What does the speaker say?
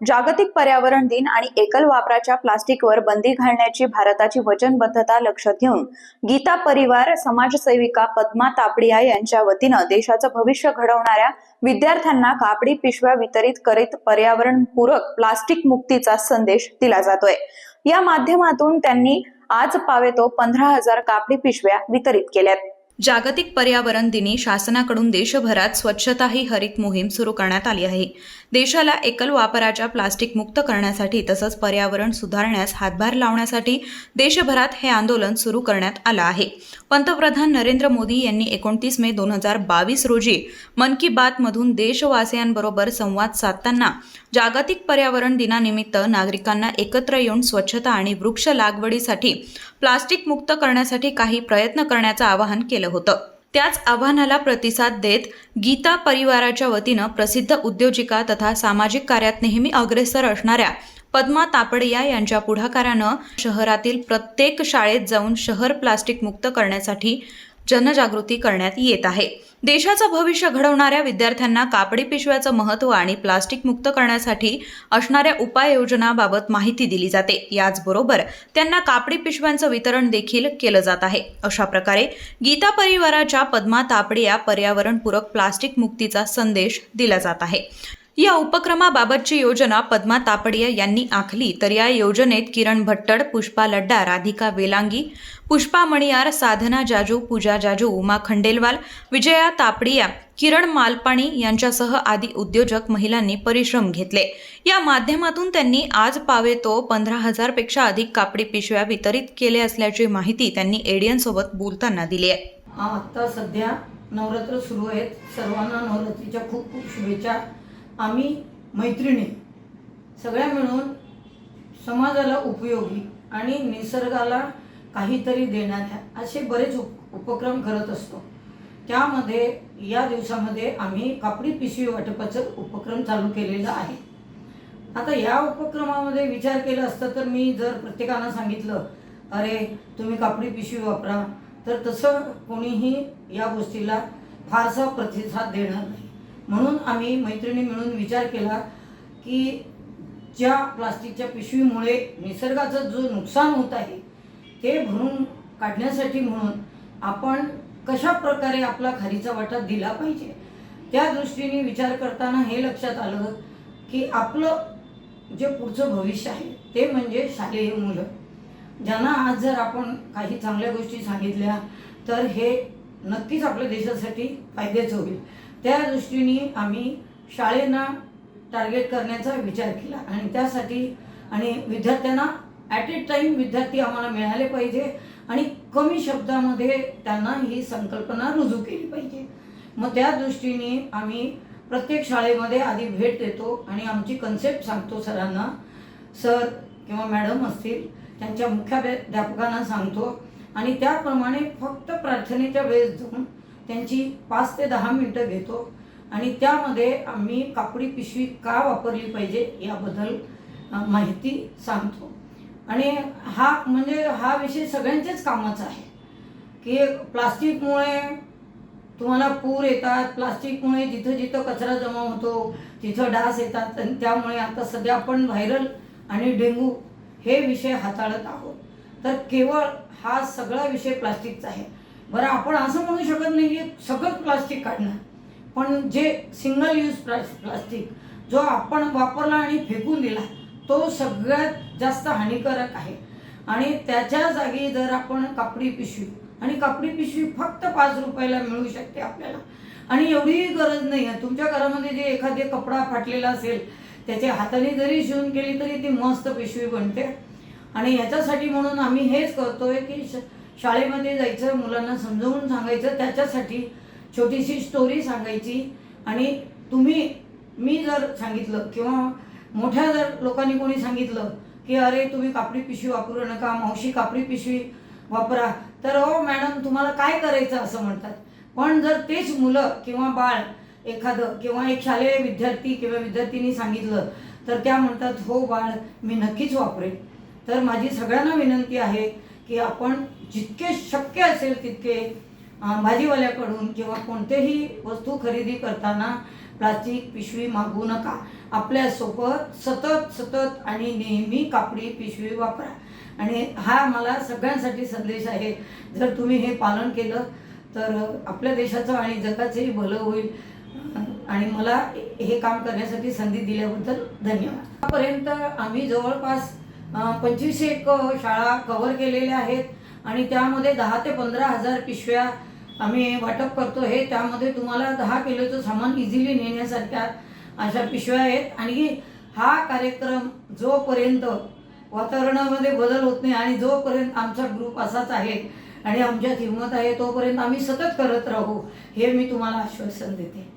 जागतिक पर्यावरण दिन आणि एकल वापराच्या प्लास्टिकवर बंदी घालण्याची भारताची वचनबद्धता लक्षात घेऊन गीता परिवार समाजसेविका पद्मा तापडिया यांच्या वतीनं देशाचं भविष्य घडवणाऱ्या विद्यार्थ्यांना कापडी पिशव्या वितरित करीत पर्यावरणपूरक प्लास्टिक मुक्तीचा संदेश दिला जातोय. या माध्यमातून त्यांनी आज पावेतो पंधरा हजार कापडी पिशव्या वितरित केल्यात. जागतिक पर्यावरण दिनी शासनाकडून देशभरात स्वच्छता ही हरित मोहीम सुरू करण्यात आली आहे. देशाला एकल वापराच्या प्लास्टिक मुक्त करण्यासाठी तसंच पर्यावरण सुधारण्यास हातभार लावण्यासाठी देशभरात हे आंदोलन सुरू करण्यात आलं आहे. पंतप्रधान नरेंद्र मोदी यांनी एकोणतीस मे दोन हजार बावीस रोजी मन की बात मधून देशवासियांबरोबर संवाद साधताना जागतिक पर्यावरण दिनानिमित्त नागरिकांना एकत्र येऊन स्वच्छता आणि वृक्ष लागवडीसाठी प्लास्टिक मुक्त करण्यासाठी काही प्रयत्न करण्याचं आवाहन केलं होतं. त्याच आव्हानाला प्रतिसाद देत गीता परिवाराच्या वतीनं प्रसिद्ध उद्योजिका तथा सामाजिक कार्यात नेहमी अग्रेसर असणाऱ्या पद्मा तापडिया यांच्या पुढाकारानं शहरातील प्रत्येक शाळेत जाऊन शहर प्लास्टिक मुक्त करण्यासाठी जनजागृती करण्यात येत आहे. देशाचं भविष्य घडवणाऱ्या विद्यार्थ्यांना कापडी पिशव्याचं महत्त्व आणि प्लास्टिक मुक्त करण्यासाठी असणाऱ्या उपाययोजनाबाबत माहिती दिली जाते. याचबरोबर त्यांना कापडी पिशव्यांचं वितरण देखील केलं जात आहे. अशा प्रकारे गीता परिवाराच्या पद्मा तापडिया पर्यावरणपूरक प्लास्टिक मुक्तीचा संदेश दिला जात आहे. या उपक्रमाबाबतची योजना पद्मा तापडिया यांनी आखली. तर या योजनेत किरण भट्टड पुष्पा लड्डा राधिका वेलांगी पुष्पा मणियार साधना जाजू पूजा जाजू उमा खंडेलवाल विजया तापडिया किरण मालपाणी यांच्यासह आदी उद्योजक महिलांनी परिश्रम घेतले. या माध्यमातून त्यांनी आज पावेतो पंधरा हजारपेक्षा अधिक कापडी पिशव्या वितरित केले असल्याची माहिती त्यांनी एडियनसोबत बोलताना दिली आहे. आता सध्या नवरात्र सुरू आहेत. सर्वांना नवरात्रीच्या खूप खूप शुभेच्छा. आम्ही मैत्रिणी सगळ्या मिळून समाजाला उपयोगी आणि निसर्गाला काहीतरी देणाऱ्या असे बरेच उप उपक्रम करत असतो. त्यामध्ये या दिवसामध्ये आम्ही कापडी पिशवी वाटपाचं उपक्रम चालू केलेला आहे. आता या उपक्रमामध्ये विचार केला असता तर मी जर प्रत्येकानं सांगितलं अरे तुम्ही कापडी पिशवी वापरा तर तसं कोणीही या गोष्टीला फारसा प्रतिसाद देणार नाही. म्हणून आम्ही मैत्रिणी मिळून विचार केला की ज्या प्लास्टिकच्या पिशवीमुळे निसर्गाचं जो नुकसान होत आहे ते भरून काढण्यासाठी म्हणून आपण कशा प्रकारे आपला खारीचा वाटा दिला पाहिजे? त्या दृष्टीने विचार करताना हे लक्षात आलं की आपलं जे पुढचं भविष्य आहे ते म्हणजे शालेय मुलं. ज्यांना आज जर आपण काही चांगल्या गोष्टी सांगितल्या तर हे नक्कीच आपल्या देशासाठी फायद्याचं होईल. त्या दृष्टीने आम्ही शाळेंना टार्गेट करण्याचा विचार केला. आणि त्यासाठी आणि विद्यार्थ्यांना ॲट ए टाईम विद्यार्थी आम्हाला मिळाले पाहिजे आणि कमी शब्दामध्ये त्यांना ही संकल्पना रुजू केली पाहिजे. मग त्या दृष्टीने आम्ही प्रत्येक शाळेमध्ये आधी भेट देतो आणि आमची कन्सेप्ट सांगतो सरांना. सर किंवा मॅडम असतील त्यांच्या मुख्याध्यापकांना सांगतो. आणि त्याप्रमाणे फक्त प्रार्थनेच्या वेळेस जाऊन त्यांची पाच ते दहा मिनटं घेतो. आणि त्यामध्ये आम्ही कापडी पिशवी का वापरली पाहिजे याबद्दल माहिती सांगतो. आणि हा म्हणजे हा विषय सगळ्यांच्याच कामाचा आहे. की प्लास्टिकमुळे तुम्हाला पूर येतात प्लास्टिकमुळे जिथं जिथं कचरा जमा होतो तिथं डास येतात आणि त्यामुळे आता सध्या आपण व्हायरल आणि डेंगू हे विषय हाताळत आहोत. तर केवळ हा सगळा विषय प्लास्टिकचा आहे. बरं आपण असं म्हणू शकत नाही की सगळं प्लास्टिक काढणार. पण जे सिंगल यूज प्लास प्लास्टिक जो आपण वापरला आणि फेकून दिला तो सगळ्यात जास्त हानिकारक आहे. आणि त्याच्या जागी जर आपण कापडी पिशवी आणि कापडी पिशवी फक्त पाच रुपयाला मिळू शकते आपल्याला. आणि एवढीही गरज नाही आहे. तुमच्या घरामध्ये जे एखादे कपडा फाटलेला असेल त्याचे हाताने जरी शिवून केली तरी ती मस्त पिशवी बनते. आणि याच्यासाठी म्हणून आम्ही हेच करतोय की श शाळेमध्ये जायचं मुलांना समजावून सांगायचं त्याच्यासाठी छोटीशी स्टोरी सांगायची. आणि तुम्ही मी जर सांगितलं किंवा मोठ्या जर लोकांनी कोणी सांगितलं की अरे तुम्ही कापडी पिशवी वापरू नका मावशी कापडी पिशवी वापरा तर हो मॅडम तुम्हाला काय करायचं असं म्हणतात. पण जर तेच मुलं किंवा बाळ एखादं किंवा एक शालेय विद्यार्थी किंवा विद्यार्थीनी सांगितलं तर त्या म्हणतात हो बाळ मी नक्कीच वापरेन. तर माझी सगळ्यांना विनंती आहे की आपण जितके शक्य असेल तितके भाजीवाल्याकडून किंवा कोणतेही वस्तू खरेदी करताना प्लास्टिक पिशवी मागू नका. आपल्यासोबत सतत सतत आणि नेहमी कापडी पिशवी वापरा. आणि हा मला सगळ्यांसाठी संदेश आहे. जर तुम्ही हे पालन केलं तर आपल्या देशाचं आणि जगाचंही भलं होईल. आणि मला हे काम करण्यासाठी संधी दिल्याबद्दल धन्यवाद. आतापर्यंत आम्ही जवळपास पंचवीस एक शाळा कव्हर केलेल्या आहेत आणि त्यामध्ये दहा ते पंधरा हजार पिशव्या आम्ही वाटप करतो. हे त्यामध्ये तुम्हाला दहा किलोचं सामान इझिली नेण्यासारख्या अशा पिशव्या आहेत. आणि हा कार्यक्रम जोपर्यंत वातावरणामध्ये बदल होत नाही आणि जोपर्यंत आमचा ग्रुप असाच आहे आणि आमच्यात हिंमत आहे तोपर्यंत आम्ही सतत करत राहू हे मी तुम्हाला आश्वासन देते.